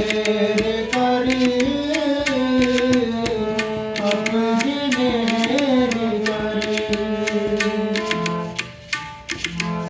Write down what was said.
ਤੇਰੇ ਕਰੀ ਅਬ